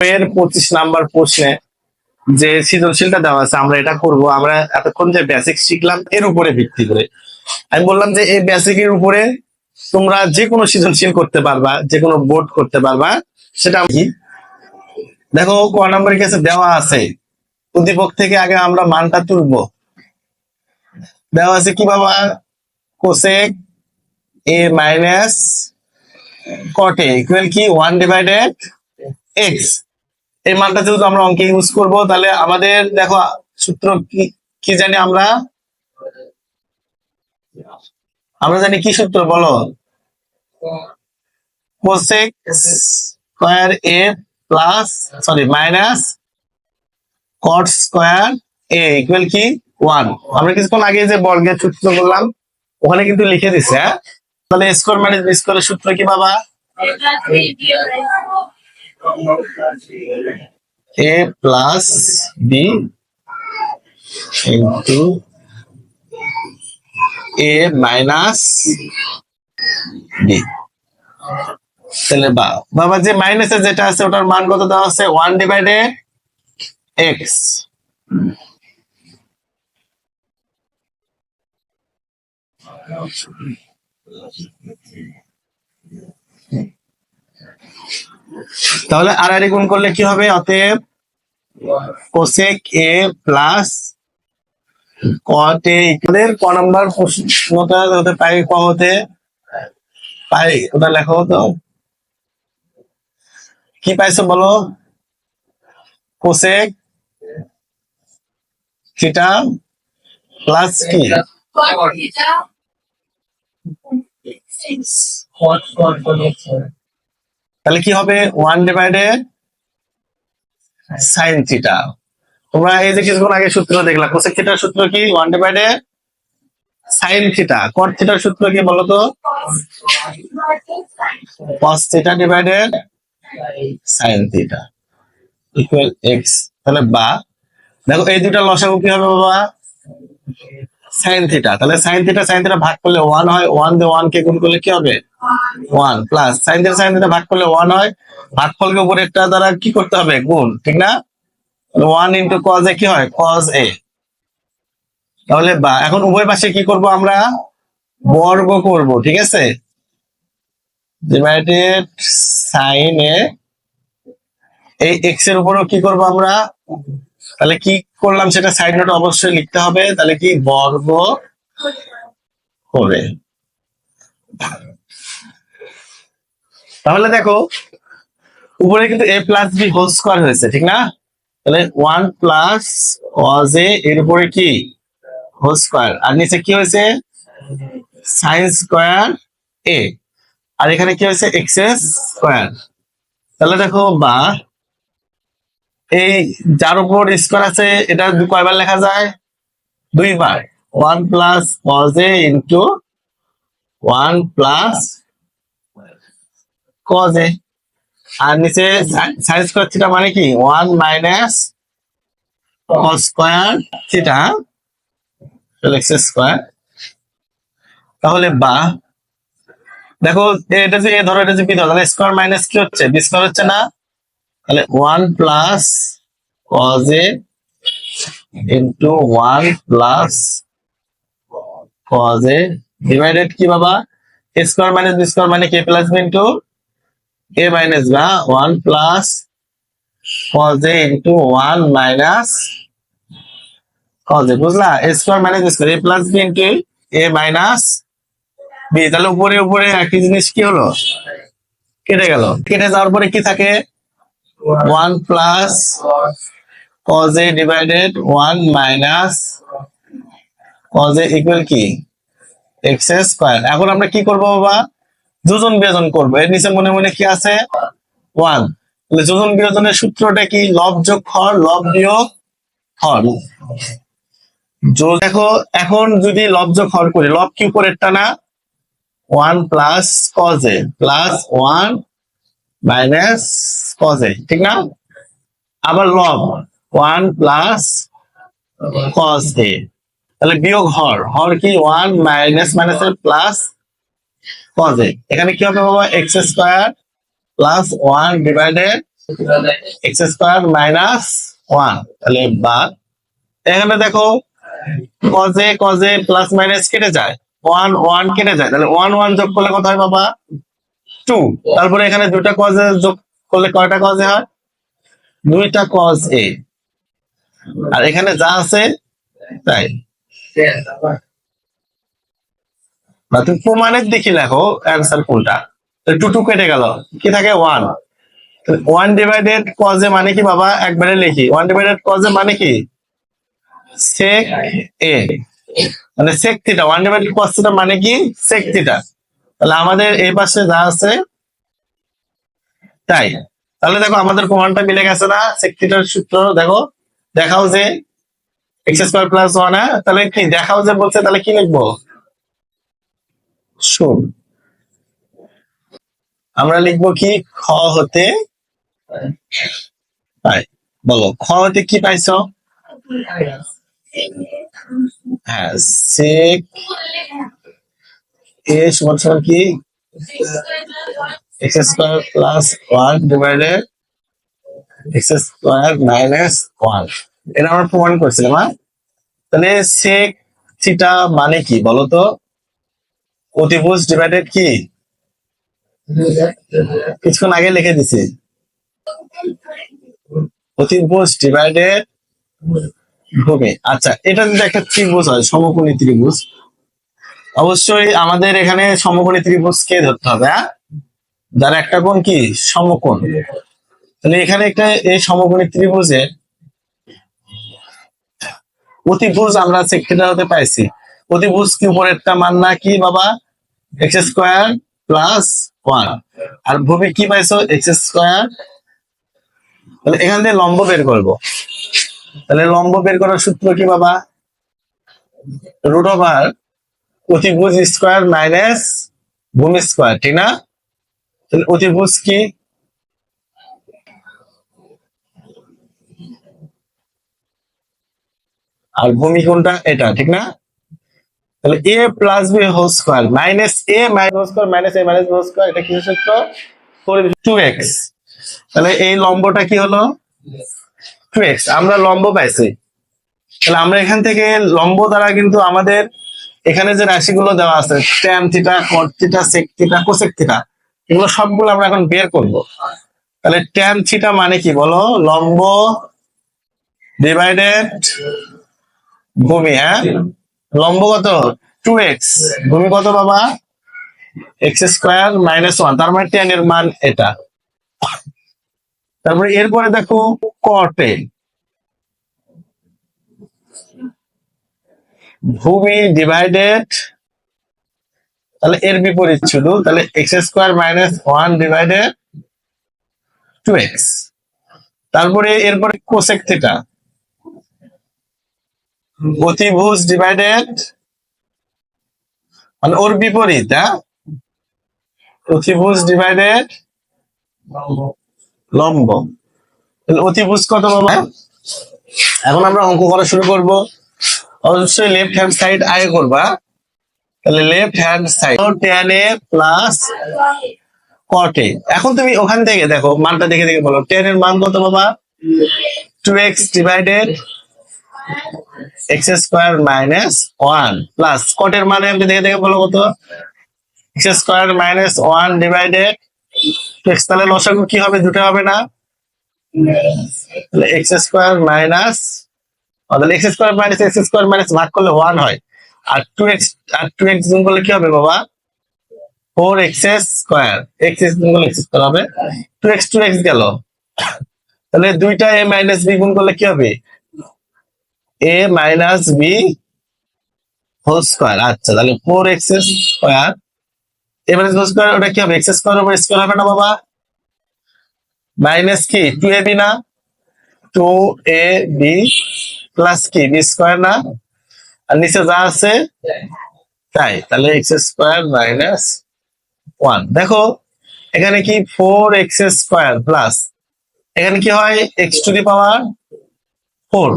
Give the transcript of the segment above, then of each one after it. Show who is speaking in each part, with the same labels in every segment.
Speaker 1: এর পঁচিশ নাম্বার প্রশ্নে যে সৃজনশীলটা দেওয়া আছে, আমরা এটা করব। আমরা এতক্ষণ যে বেসিক শিখলাম, এর উপরে ভিত্তি করে। আমি বললাম যে এই বেসিক এর উপরে তোমরা যে কোনো সৃজনশীল করতে পারবা যে কোনো বোর্ড করতে পারবা, সেটা কি? দেখো, ক নম্বরের কাছে দেওয়া আছে, উদ্দীপক থেকে আগে আমরা মানটা তুলবো। দেওয়া আছে কি বাবা? Cosec A minus cot A equal কি? ওয়ান ডিভাইডেড এক্স এই মানটা যেহেতু আমরা অঙ্কে ইউজ করব, তাহলে আমাদের দেখো সূত্র কি কি জানি আমরা? আমরা জানি কি সূত্র বলো? Cosec square A plus sorry minus cot square A equal কি? ওয়ান আমরা কিছুক্ষণ আগে যে বর্গের সূত্র বললাম, ওখানে কিন্তু লিখে দিছে হ্যাঁ? তাহলে স্কোয়ার মাইনাস বি সূত্র কি বাবা? A plus b into a minus b. তাহলে বা, বাবা, যে মাইনাসে যেটা আছে, ওটার মান কত দেওয়া আছে? ওয়ান ডিভাইডেড এক্স তাহলে আর আর গুণ করলে কি হবে অতএব কোসেক এ প্লাস কট এ ইকুয়ালের ক নাম্বার প্রশ্নটা হতে পাই ক হতে পাই ওটা লেখো তো কি পাইছো বলো কোসেক থিটা প্লাস কি তাহলে কি হবে? ওয়ান ডিভাইডেড সাইন থিটা তোমরা এই যে কিছুক্ষণ আগে সূত্র দেখলা কোসেক থিটার সূত্র কি? One divided sine theta cot থিটার সূত্র কি বলতো? Cos theta divided sine theta equal x তাহলে বা, দেখো এই দুটা লসাগু কি হবে বাবা? সাইন থিটা তাহলে সাইন থিটা সাইন থিটা ভাগ করলে ওয়ান হয় ওয়ান দিয়ে ওয়ান কে গুণ করলে কি হবে? One plus sine theta sine theta ভাগ করলে ওয়ান হয়। ভাগফলকে উপরে একটা দ্বারা কি করতে হবে? গুণ, ঠিক না? ওয়ান ইন্টু কজ এ কি হয়? কজ এ তাহলে এখন উভয় পাশে কি করব আমরা? বর্গ করব, ঠিক আছে? ডিভাইডেড সাইন এ এই এক্সের উপরও কি করব আমরা? তাহলে কি করলাম সেটা সাইড নোট অবশ্যই লিখতে হবে, তাহলে কি বর্গ করে তাহলে দেখো, উপরে কিন্তু A plus B whole square হয়েছে, ঠিক না? তাহলে ওয়ান প্লাস ওয়াজ এ এর উপরে কি? হোল স্কোয়ার আর নিচে কি হয়েছে? সাইন স্কোয়ার এ আর এখানে কি হয়েছে? এক্স স্কোয়ার তাহলে দেখো, বা এই যার উপর স্কোয়ার আছে, এটা কয়বার লেখা যায়? দুইবার। One plus cos A into one plus cos A আর নিচে সাইন স্কোয়ার থিটা মানে কি? One minus cos square theta x square তাহলে বা, দেখো, এটা যে, ধরো, এটা যে কি ধরো স্কোয়ার মাইনাস কি হচ্ছে? বি স্কোয়ার হচ্ছে না? তাহলে one plus cos A into one plus cos divided কি বাবা? A square minus B square মানে কে plus B into A minus বা one plus cos A into one minus cos A বুঝলা? A square minus square A plus B into A minus B তাহলে উপরে উপরে একই জিনিস কি হলো? কেটে গেল। কেটে যাওয়ার পরে কি থাকে? One plus cos A divided one minus cos A equal কি? এক্স স্কোয়ার এখন আমরা কি করব বাবা? যোজন বিয়োজন করব। এর নিচে মনে মনে কি আছে? ওয়ান তাহলে যোজন বিয়োজনের সূত্রটা কি? লব যোগ হর, লব বিয়োগ হর। দেখো, এখন যদি লব যোগ হর করি, লব কি উপরেরটা না? One plus cos A plus one minus cos A ঠিক না? আবার লব ওয়ান প্লাস কজ এ তাহলে বিয়োগ হর হর কি? One minus minus plus cos A এখানে কি হবে বাবা? X square plus one divided x square minus one তাহলে বাদ। এখানে দেখো কজে কজে প্লাস মাইনাস কেটে যায়। ওয়ান ওয়ান কেটে যায়। তাহলে ওয়ান ওয়ান যোগ করলে কত হয় বাবা? টু তারপরে এখানে দুটা কজে যোগ করলে কয়টা কজে হয়? দুইটা কজ এ আর এখানে যা আছে, তাই। বা তুমি প্রমাণের দিকে লেখো অ্যান্সার কোনটা? টু টু কেটে গেল। কি থাকে? ওয়ান ওয়ান ডিভাইডেড কজে মানে কি বাবা? একবারে লিখি। ওয়ান ডিভাইডেড কজে মানে কি? সেক এ মানে sec theta one divided theta মানে কি? সেক থিটা তাহলে আমাদের এই পাশে যা আছে তাই। তাহলে দেখো আমাদের প্রমাণটা মিলে গেছে না সেক থিটার সূত্র দেখো দেখাও যে এক্স স্কোয়ার প্লাস ওয়ান তাহলে কি দেখাও যে বলছে তাহলে কি লিখব? শোন আমরা লিখব কি খ হতে পাই। বলো খ হতে কি পাইছো? হ্যাঁ সেক এ সমান সমান কি x square plus one divided x square minus one. এটা আমরা প্রমাণ করছিলাম হ্যাঁ? তাহলে সেক থিটা মানে কি বলো তো অতিভুজ ডিভাইডেড কি? কিছুক্ষণ আগে লিখে দিছি। অতিভুজ ডিভাইডেড ভূমি। আচ্ছা এটা যদি একটা ত্রিভুজ হয়, সমকোণী ত্রিভুজ অবশ্যই আমাদের এখানে সমকোণী ত্রিভুজ কে ধরতে হবে হ্যাঁ? যার একটা কোণ কি? সমকোণ। তাহলে এখানে একটা এই সমকোণী ত্রিভুজে অতিভুজ আমরা সেক্রেটার হতে পাইছি। অতিভুজ কি উপরেরটা মান না কি বাবা? এক্স স্কোয়ার প্লাস ওয়ান আর ভূমি কি পাইছো? এক্স স্কোয়ার তাহলে এখান থেকে লম্ব বের করব। তাহলে লম্ব বের করার সূত্র কি বাবা? রুট ওভার অতিভুজ স্কোয়ার মাইনাস ভূমি স্কোয়ার, ঠিক না? তাহলে অতিভুজ কি? আর ভূমি কোনটা? এটা, ঠিক না? তাহলে A plus B whole square minus A minus square minus A minus whole square এটা কি সূত্র? টু এক্স তাহলে এই লম্বটা কি হলো? টু এক্স আমরা লম্ব পাইছি। তাহলে আমরা এখান থেকে লম্ব দ্বারা কিন্তু আমাদের এখানে যে রাশিগুলো দেওয়া আছে tan theta cot theta sec theta cosec theta এগুলো সবগুলো আমরা এখন বের করব। তাহলে ট্যান থিটা মানে কি বলো? লম্ব ডিভাইডেড ভূমি হ্যাঁ? লম্ব কত? টু এক্স ভূমি কত বাবা? এক্স স্কোয়ার মাইনাস ওয়ান তার মানে টেন এর মান এটা। তারপরে এরপরে দেখো কটে ভূমি ডিভাইডেড তাহলে এর বিপরীত ছিল তাহলে x square minus one divided two x তারপরে এরপরে কোসেক থিটা অতিভুজ ডিভাইডেড মানে ওর বিপরীত হ্যাঁ? অতিভুজ ডিভাইডেড লম্ব। অতিভুজ কত বাবা এখন আমরা অঙ্ক করা শুরু করব। অবশ্যই লেফট হ্যান্ড সাইড আগে করবা। তাহলে left hand side tan A plus cot A এখন তুমি ওখান থেকে দেখো, মানটা দেখে দেখে বলো। টেন এর মান কত বাবা two x divided x square minus one plus কটের মানে আপনি দেখে দেখে বলো কত? X square minus one divided x তাহলে লসাগু কি হবে? দুটো হবে না। এক্স স্কোয়ার মাইনাস তাহলে x square minus x square minus ভাগ করলে ওয়ান হয়। আর টু এক্স আর টু এক্স গুণ করলে কি হবে বাবা? Four x square x x গুণ করলে এক্স স্কোয়ার হবে। টু এক্স টু এক্স গেল। তাহলে দুইটা এ মাইনাস বি গুণ করলে কি হবে? A minus B whole square আচ্ছা তাহলে four x square A minus whole square ওটা কি হবে? এক্স স্কোয়ার ওভার স্কোয়ার হবে না বাবা? মাইনাস কি? টু এ বি না? টু এ বি প্লাস কি? বি স্কোয়ার না? আর নিচে যা আছে? তাই। তাহলে এক্স স্কোয়ার মাইনাস ওয়ান দেখো, এখানে কি ফোর এক্স স্কোয়ার প্লাস এখানে কি হয়? X to the power four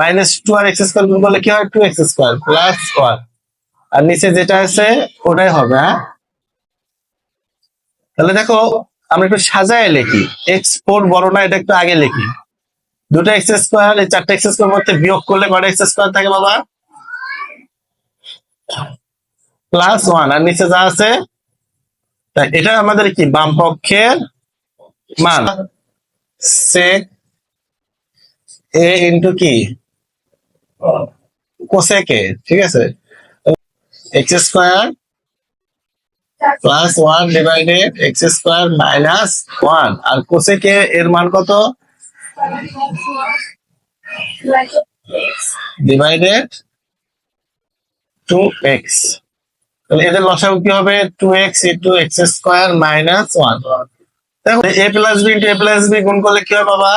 Speaker 1: minus two R x square করলে কি হয়? Two x square plus one আর নিচে যেটা আছে, ওটাই হবে হ্যাঁ? তাহলে দেখো, আমরা একটু সাজায় লিখি। এক্স ফোর বড় না, এটা একটু আগে লিখি। দুটো এক্স স্কোয়ার এই চারটে এক্স স্কোয়ার মধ্যে বিয়োগ করলে কটা এক্স স্কোয়ার থাকে বাবা? প্লাস ওয়ান আর নিচে যা আছে এটা আমাদের কি? বাম পক্ষের মান। সেক এ ইন্টু কি? কোসেকে ঠিক আছে? X square plus one divided x square minus one আর কোসেকে এর মান কত? ডিভাইডেড টু এক্স তাহলে এদের লসাগু কি হবে? Two x into x square minus one দেখো A plus B into A plus B গুণ করলে কি হয় বাবা?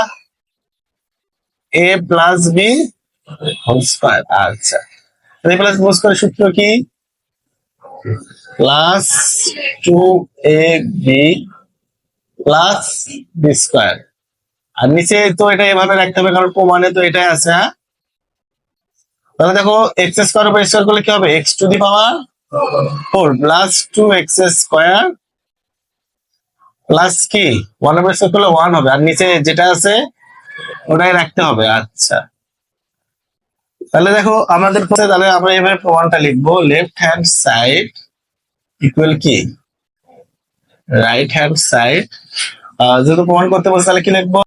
Speaker 1: A plus B whole square আচ্ছা। এ প্লাস বি স্কোয়ার সূত্র কি? Plus two A B plus B square আর নিচে তো এটা এভাবে রাখতে হবে, কারণ প্রমাণে তো এটাই আছে হ্যাঁ? তাহলে দেখো এক্স স্কোয়ার উপর স্কোয়ার করলে কি হবে? X to the power four plus two x square plus কি? ওয়ান উপর স্কোয়ার করলে ওয়ান হবে, আর নিচে যেটা আছে, ওটাই রাখতে হবে আচ্ছা। তাহলে দেখো, আমাদের তাহলে আমরা এভাবে প্রমাণটা লিখব লেফট হ্যান্ড সাইড ইকুয়াল কি? রাইট হ্যান্ড সাইড যেহেতু প্রমাণ করতে বলছে, তাহলে কি লিখব?